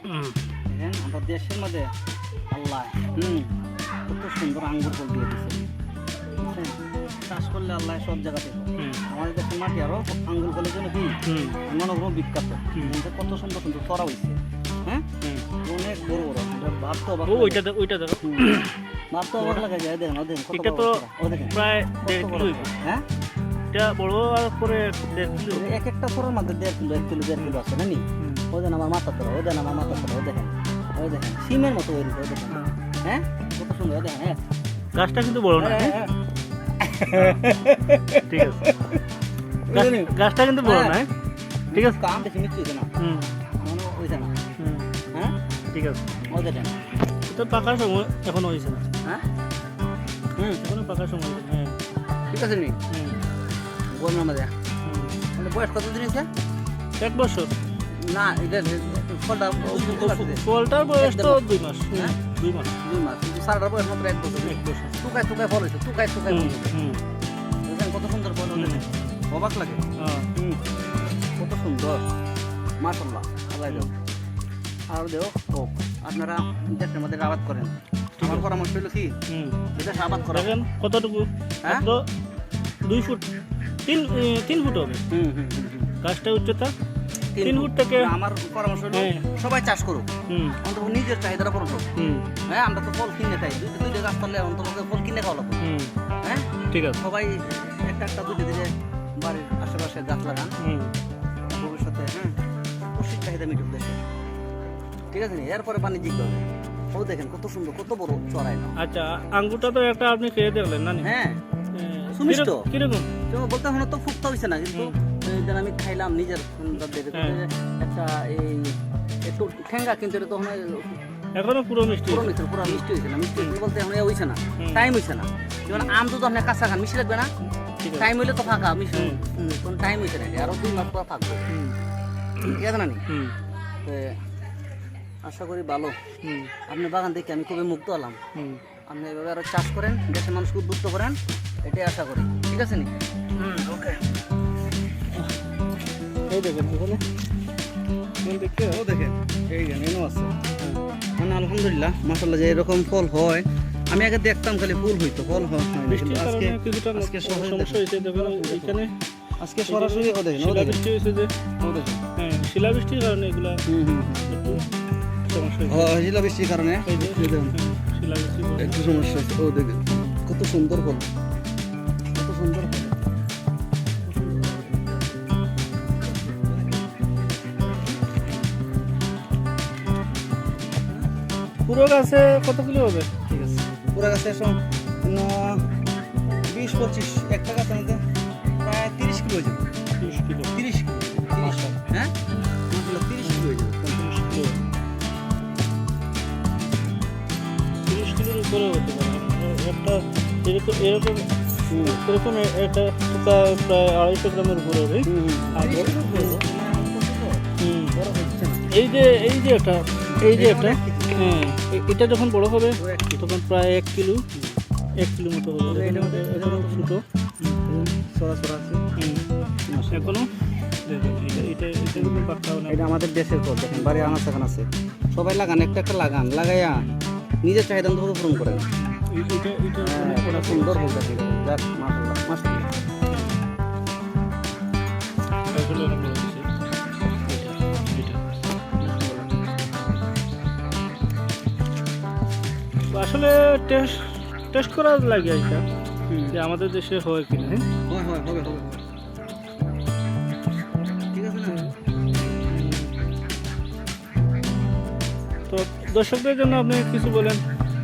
আমরা দেশের মধ্যে আল্লাহ হুম কত সুন্দর আঙ্গুর ফল দিয়ে দিচ্ছে চাষ করলে আল্লাহ সব জায়গাতে। আমাদের দেশের মাটি আরও আঙ্গুর ফলের জন্য কি মনোগ্রহ বিখ্যাত। কত সুন্দর সুন্দর তরা হয়েছে হ্যাঁ? অনেক বড় বড় ভাবতে অবাক। ওইটা ওইটা ভাবতে অবাক লাগে যায় দেখেন ও দেখেন কত এটা তো প্রায় হ্যাঁ? এটা বড় হওয়ার পরে এক একটা ফোরের মধ্যে দেড় কিলো এক কিলো দেড় কিলো আছে জানি ও দেন আমার মাথা তোরা ও দেন আমার মাথা তোরা ও দেখেন ও দেখেন সিমের মতো ওই ও দেখেন হ্যাঁ কত সুন্দর ও দেখেন হ্যাঁ গাছটা কিন্তু বড় না হ্যাঁ, হ্যাঁ? হ্যাঁ। ঠিক আছে। গাছ- গাছটা কিন্তু বড় না? ঠিক আছে? কাম বেশি মিষ্টি হয়েছে না। মনে না। হ্যাঁ? ঠিক আছে। ও দেখেন তো পাকার সময় এখনও হয়েছে না। হ্যাঁ? হুম এখনও পাকার সময় হ্যাঁ। ঠিক আছে নি? হুম, মধ্যে হুম। মানে বয়স কত দিন হয়েছে এক বছর। না এটা ফলটা ফলটার বয়স তো দুই মাস। হ্যাঁ? দুই মাস। দুই মাস। কিন্তু সারাটার বয়স মাত্র এক বছর। এক বছর। টুকায় টুকায় ফল হয়েছে টুকায় টুকায় ফল হুম, হয়েছে কত সুন্দর ফল হুম। হয়েছে অবাক লাগে। হ্যাঁ, কত সুন্দর। মাশাল্লাহ আল্লাহ দেও। আর দেও। আপনারা দেশের মধ্যে আবাদ করেন। আমার পরামর্শ হলো কি? হুম। বিদেশ আবাদ করা। কতটুকু? হ্যাঁ? দুই ফুট তিন তিন ফুট হবে। গাছটা উচ্চতা? তিন ফুট থেকে আমার পরামর্শ হলো হ্যাঁ। সবাই চাষ করুক। অন্তত নিজের চাহিদাটা পূরণ করুক। হ্যাঁ আমরা তো ফল কিনে খাই। দুইটা দুইটা গাছ করলে অন্তত ফল কিনে খাওয়া লাগবে। হ্যাঁ? ঠিক আছে। সবাই একটা একটা দুইটা দিলে বাড়ির আশেপাশে গাছ লাগান। ভবিষ্যতে হ্যাঁ কৃষির চাহিদা মিটুক দেশে। ঠিক আছে এরপরে বাণিজ্যিক হবে ও দেখেন কত সুন্দর কত বড় চড়াই না। আচ্ছা আঙ্গুরটা তো একটা আপনি খেয়ে দেখলেন না হ্যাঁ। সুমিষ্ট। কিরকম- বলতে এখন তো ফুটতে হয়েছে না কিন্তু এই আমি খাইলাম নিজের সুন্দর হ্যাঁ। একটা এই একটু ঠেঙ্গা কিন্তু এটা তখন এখনও পুরো মিষ্টি পুরো মিষ্টি পুরো মিষ্টি হয়েছে না। মিষ্টি বলতে এখন হয়েছে না। টাইম হয়েছে না। যেমন আম তো আপনি কাঁচা খান মিষ্টি লাগবে না। টাইম হইলে তো ফাঁকা মিষ্টি। কোন টাইম হয়েছে না আরও দুই মাস পর হুম। ঠিক আছে না নি? আশা করি ভালো। আপনি বাগান দেখে আমি খুবই মুগ্ধ হলাম। আপনি এভাবে আরও চাষ করেন দেশের মানুষকে উদ্বুদ্ধ করেন এটাই আশা করি। ঠিক আছে নি? হুম ওকে। এই দেখেন এখানে এখানে দেখতে ও দেখেন এই গান আছে। মানে আলহামদুলিল্লাহ মাসাল্লাহ যে এরকম ফল হয়। আমি আগে দেখতাম খালি ফুল হইতো ফল হয় আজকে আজকে সমস্যা হয়েছে দেখুন এখানে আজকে সরাসরি ও দেখেন ও দেখেন। শিলাবৃষ্টি হয়েছে যে ও দেখেন। হ্যাঁ শিলাবৃষ্টির কারণে এগুলা হুম হুম একটু সমস্যা কারণে। একটু ও দেখেন। কত সুন্দর ফল। কত সুন্দর ফল। পুরো গাছে কত কিলো হবে? ঠিক আছে। পুরো গাছে সব বিশ পঁচিশ একটা গাছের মধ্যে প্রায় তিরিশ কিলো হয়ে যাবে। তিরিশ কিলো। তিরিশ কিলো হ্যাঁ? তিরিশ কিলো হয়ে যাবে কিলো। তিরিশ কিলোর উপরে হতে পারে। একটা এরকম এরকম এরকম একটা পোকা প্রায় আড়াইশো গ্রামের উপরে হবে। হুম, বড়- হচ্ছে। এই যে এই যে একটা এই যে একটা হ্যাঁ এটা যখন বড় হবে। তখন প্রায় এক কিলো এক কিলো মতো হবে। এখানে ছোটো। এখনও? এটা আমাদের দেশের পর দেখেন বাড়ি এখানে আছে। সবাই লাগান একটা একটা লাগান লাগাইয়া নিজের চাহিদা অন্তত পূরণ করেন। হ্যাঁ, সুন্দর বলতে যাক মাশাআল্লাহ আসলে টেস্ট টেস্ট করা লাগে এটা যে আমাদের দেশে হয় কিনা হ্যাঁ? হবে হবে। ঠিক আছে না? তো দর্শকদের জন্য আপনি কিছু বলেন।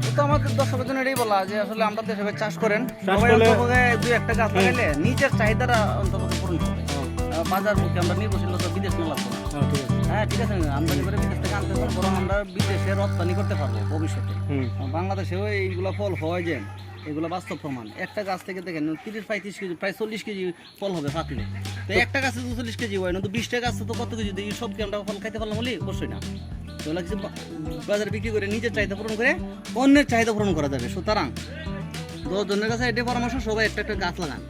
তো আমাদের দর্শকের জন্য এটাই বলা যে আসলে আমরা দেশে চাষ করেন। দুই একটা গাছ লাগাইলে নিজের চাহিদাটা অন্তত পূরণ আহ, বাজার মুখে আমরা নির্ভরশীলতা বিদেশ না লাগবো হ্যাঁ ঠিক আছে। হ্যাঁ আমদানি করে বিদেশ থেকে আনতে পারব বরং আমরা বিদেশে রপ্তানি করতে পারব ভবিষ্যতে। বাংলাদেশেও এইগুলো ফল হয় যে এগুলো বাস্তব প্রমাণ। একটা গাছ থেকে দেখেন তিরিশ পঁয়ত্রিশ কেজি প্রায় চল্লিশ কেজি ফল হবে পাকলে তো একটা গাছে তো চল্লিশ কেজি হয় না তো বিশটা গাছে তো কত কেজি? দিই সব কি আমরা ফল খাইতে পারলাম বলি? অবশ্যই না। তো এগুলো কিছু বাজারে বিক্রি করে নিজের চাহিদা পূরণ করে অন্যের চাহিদা পূরণ করা যাবে। সুতরাং দশ জনের কাছে এটাই পরামর্শ সবাই একটা একটা গাছ লাগান।